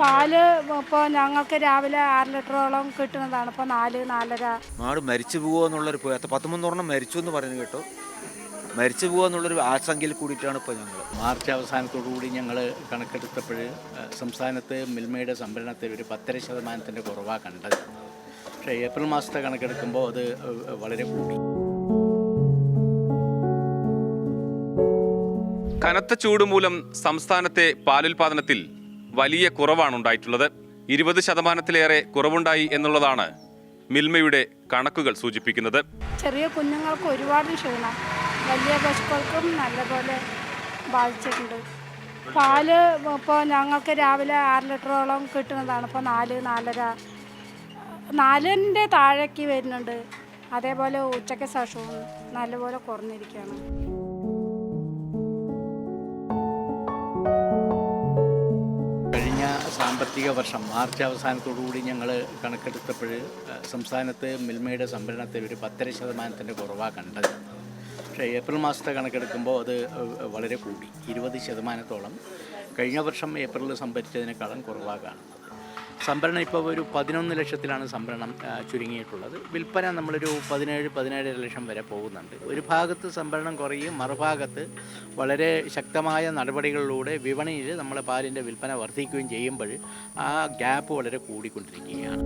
പാൽ ഇപ്പോൾ ഞങ്ങൾക്ക് രാവിലെ ആറ് ലിറ്ററോളം കിട്ടുന്നതാണ്. ഇപ്പോൾ നാല് നാലര. മാട് മരിച്ചു പോകുക എന്നുള്ളൊരു പേ- പത്ത് മുന്നൂറെണ്ണം മരിച്ചു എന്ന് പറയുന്നത് കേട്ടോ. മരിച്ചു പോകുക എന്നുള്ളൊരു ആശങ്കയിൽ കൂടിയിട്ടാണ് ഇപ്പോൾ ഞങ്ങൾ മാർച്ച് അവസാനത്തോടുകൂടി ഞങ്ങൾ കണക്കെടുത്തപ്പോൾ സംസ്ഥാനത്ത് മിൽമയുടെ സംഭരണത്തിൽ ഒരു പത്തര ശതമാനത്തിന്റെ കുറവാണ് കണ്ടത്. പക്ഷേ ഏപ്രിൽ മാസത്തെ കണക്കെടുക്കുമ്പോൾ അത് വളരെ കൂടി. കനത്ത ചൂട് മൂലം സംസ്ഥാനത്തെ പാലുൽപാദനത്തിൽ വലിയ കുറവാണ് ഉണ്ടായിട്ടുള്ളത് ഇരുപത് ശതമാനത്തിലേറെ കുറവുണ്ടായി എന്നുള്ളതാണ് മിൽമയുടെ കണക്കുകൾ സൂചിപ്പിക്കുന്നത്. ചെറിയ കുഞ്ഞുങ്ങൾക്ക് ഒരുപാട് ക്ഷീണം. വലിയ പശുക്കൾക്കും നല്ലപോലെ ബാധിച്ചിട്ടുണ്ട്. പാൽ ഇപ്പോൾ ഞങ്ങൾക്ക് രാവിലെ ആറ് ലിറ്ററോളം കിട്ടുന്നതാണ്. ഇപ്പോൾ നാല് നാലര നാലിന്റെ താഴേക്ക് വരുന്നുണ്ട്. അതേപോലെ ഉച്ചയ്ക്ക് ശേഷവും നല്ലപോലെ കുറഞ്ഞിരിക്കുകയാണ്. സാമ്പത്തിക വർഷം മാർച്ച് അവസാനത്തോടുകൂടി ഞങ്ങൾ കണക്കെടുത്തപ്പോൾ സംസ്ഥാനത്ത് മിൽമയുടെ സംഭരണത്തിൽ ഒരു പത്തര ശതമാനത്തിന്റെ കുറവാണ് കണ്ടത്. പക്ഷേ ഏപ്രിൽ മാസത്തെ കണക്കെടുക്കുമ്പോൾ അത് വളരെ കൂടി ഇരുപത് ശതമാനത്തോളം. കഴിഞ്ഞ വർഷം ഏപ്രിലിൽ സംഭരിച്ചതിനേക്കാളും കുറവാണ് സംഭരണം ഇപ്പോൾ ഒരു പതിനൊന്ന് ലക്ഷത്തിലാണ് സംഭരണം ചുരുങ്ങിയിട്ടുള്ളത്. വിൽപ്പന നമ്മളൊരു പതിനേഴ് പതിനേഴര ലക്ഷം വരെ പോകുന്നുണ്ട്. ഒരു ഭാഗത്ത് സംഭരണം കുറയും മറുഭാഗത്ത് വളരെ ശക്തമായ നടപടികളിലൂടെ വിപണിയിൽ നമ്മളെ പാലിന്റെ വിൽപ്പന വർദ്ധിക്കുകയും ചെയ്യുമ്പോൾ ആ ഗ്യാപ്പ് വളരെ കൂടിക്കൊണ്ടിരിക്കുകയാണ്.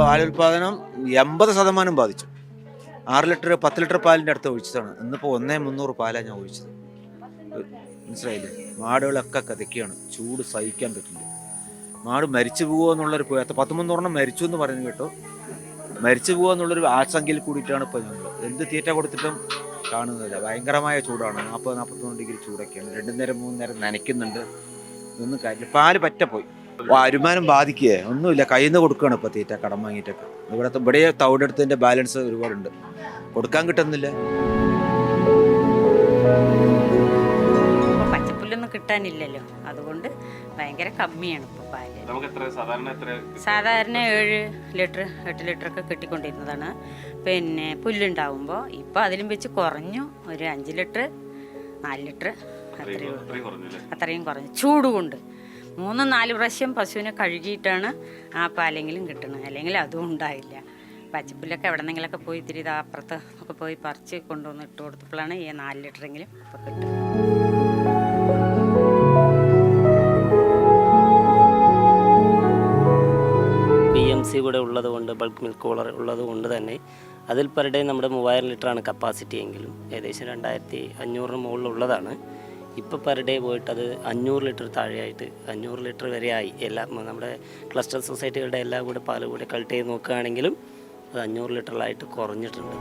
പാലുൽപാദനം എൺപത് ശതമാനം ബാധിച്ചു. ആറ് ലിറ്റർ പത്ത് ലിറ്റർ പാലിന്റെ അടുത്ത് ഒഴിച്ചതാണ്. ഇന്നിപ്പോൾ ഒന്നേ മുന്നൂറ് പാലാണ് ഞാൻ ഒഴിച്ചത്. മനസ്സിലായില്ലേ? മാടുകളൊക്കെ കതയ്ക്കുകയാണ് ചൂട് സഹിക്കാൻ പറ്റില്ല. മാട് മരിച്ചു പോകുക എന്നുള്ളൊരു പേ- പത്ത് മുന്നൂറെണ്ണം മരിച്ചു എന്ന് പറയുന്നത് കേട്ടോ. മരിച്ചു പോകുക എന്നുള്ളൊരു ആശങ്കയിൽ കൂടിയിട്ടാണ് ഇപ്പോൾ ഞങ്ങൾ എന്ത് തീറ്റ കൊടുത്തിട്ടും കാണുന്നില്ല ഭയങ്കരമായ ചൂടാണ്. നാൽപ്പത് നാൽപ്പത്തൊന്ന് ഡിഗ്രി ചൂടൊക്കെയാണ്. രണ്ടു നേരം മൂന്ന് നേരം നനയ്ക്കുന്നുണ്ട്. ഒന്നും കാര്യമില്ല പാൽ പറ്റപ്പോയി വരുമാനം ബാധിക്കുകയെ ഒന്നുമില്ല. കയ്യിൽ നിന്ന് കൊടുക്കുകയാണ് ഇപ്പോൾ തീറ്റ കടം വാങ്ങിയിട്ടൊക്കെ. ഇവിടെ ഇവിടെ തവിടെടുത്തതിന്റെ ബാലൻസ് ഒരുപാടുണ്ട്. കൊടുക്കാൻ കിട്ടുന്നില്ല. പച്ചപ്പുല്ലൊന്നും കിട്ടാനില്ലല്ലോ. അതുകൊണ്ട് ഭയങ്കര കമ്മിയാണ് ഇപ്പോൾ പാൽ. സാധാരണ ഏഴ് ലിറ്റർ എട്ട് ലിറ്റർ ഒക്കെ കിട്ടിക്കൊണ്ടിരുന്നതാണ്. പിന്നെ പുല്ലുണ്ടാവുമ്പോൾ ഇപ്പോൾ അതിലും വെച്ച് കുറഞ്ഞു ഒരു അഞ്ച് ലിറ്റർ നാല് ലിറ്റർ അത്രയും അത്രയും കുറഞ്ഞു ചൂട് കൊണ്ട് മൂന്ന് നാല് പ്രാവശ്യം പശുവിനെ കഴുകിയിട്ടാണ് ആ പാലെങ്കിലും കിട്ടുന്നത് അല്ലെങ്കിൽ അതും ഉണ്ടായില്ല. പച്ചപ്പുല്ലൊക്കെ എവിടെന്നെങ്കിലൊക്കെ പോയി ഇത്തിരി ഇതാ അപ്പുറത്ത് ഒക്കെ പോയി പറിച്ച് കൊണ്ടുവന്ന് ഇട്ട് കൊടുത്തപ്പോഴാണ് ഈ നാല് ലിറ്ററെങ്കിലും ഇപ്പോൾ കിട്ടുന്നത്. ബൾക്ക് മിൽക്ക് കൂളർ ഉള്ളത് കൊണ്ട് തന്നെ അതിൽ പെർ ഡേ നമ്മുടെ മൂവായിരം ലിറ്ററാണ് കപ്പാസിറ്റി എങ്കിലും. ഏകദേശം രണ്ടായിരത്തി അഞ്ഞൂറിന് മുകളിലുള്ളതാണ്. ഇപ്പോൾ പെർ ഡേ പോയിട്ട് അത് അഞ്ഞൂറ് ലിറ്റർ താഴെയായിട്ട് അഞ്ഞൂറ് ലിറ്റർ വരെ ആയി. എല്ലാ നമ്മുടെ ക്ലസ്റ്റർ സൊസൈറ്റികളുടെ എല്ലാം കൂടെ പാൽ കൂടെ കളക്ട് ചെയ്ത് നോക്കുകയാണെങ്കിലും അത് അഞ്ഞൂറ് ലിറ്ററിലായിട്ട് കുറഞ്ഞിട്ടുണ്ട്.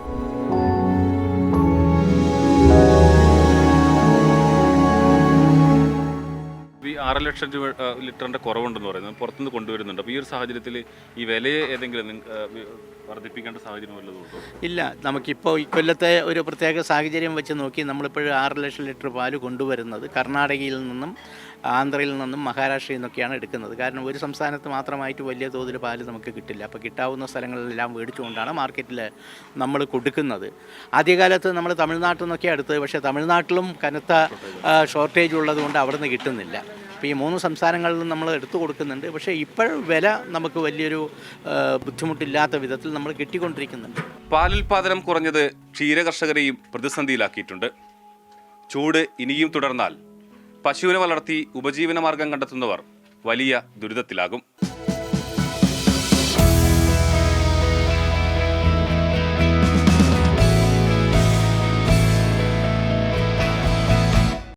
ലക്ഷം രൂപ ലിറ്ററിന്റെ കുറവുണ്ടെന്ന് പറയുന്നത് പുറത്തുനിന്ന് കൊണ്ടുവരുന്നുണ്ട്. അപ്പോൾ ഈ ഒരു സാഹചര്യത്തിൽ ഈ വിലയെ ഏതെങ്കിലും വർദ്ധിപ്പിക്കേണ്ട സാഹചര്യം വല്ലതും ഉണ്ടോ? ഇല്ല. നമുക്കിപ്പോൾ ഇക്കൊല്ലത്തെ ഒരു പ്രത്യേക സാഹചര്യം വെച്ച് നോക്കി നമ്മളിപ്പോൾ ആറ് ലക്ഷം ലിറ്റർ പാൽ കൊണ്ടുവരുന്നത് കർണാടകയിൽ നിന്നും ആന്ധ്രയിൽ നിന്നും മഹാരാഷ്ട്രയിൽ നിന്നൊക്കെയാണ് എടുക്കുന്നത്. കാരണം ഒരു സംസ്ഥാനത്ത് മാത്രമായിട്ട് വലിയ തോതിൽ പാൽ നമുക്ക് കിട്ടില്ല. അപ്പോൾ കിട്ടാവുന്ന സ്ഥലങ്ങളിലെല്ലാം മേടിച്ചുകൊണ്ടാണ് മാർക്കറ്റിൽ നമ്മൾ കൊടുക്കുന്നത്. ആദ്യകാലത്ത് നമ്മൾ തമിഴ്നാട്ടിൽ നിന്നൊക്കെ എടുത്തത്. പക്ഷേ തമിഴ്നാട്ടിലും കനത്ത ഷോർട്ടേജ് ഉള്ളതുകൊണ്ട് അവിടെ നിന്ന് കിട്ടുന്നില്ല. ഈ മൂന്ന് സംസ്ഥാനങ്ങളിലും നമ്മൾ എടുത്തു കൊടുക്കുന്നുണ്ട്. പക്ഷേ ഇപ്പോൾ വില നമുക്ക് വലിയൊരു ബുദ്ധിമുട്ടില്ലാത്ത വിധത്തിൽ നമ്മൾ കിട്ടിക്കൊണ്ടിരിക്കുന്നുണ്ട്. പാലുൽപാദനം കുറഞ്ഞത് ക്ഷീരകർഷകരെയും പ്രതിസന്ധിയിലാക്കിയിട്ടുണ്ട്. ചൂട് ഇനിയും തുടർന്നാൽ പശുവിനെ വളർത്തി ഉപജീവന മാർഗം കണ്ടെത്തുന്നവർ വലിയ ദുരിതത്തിലാകും.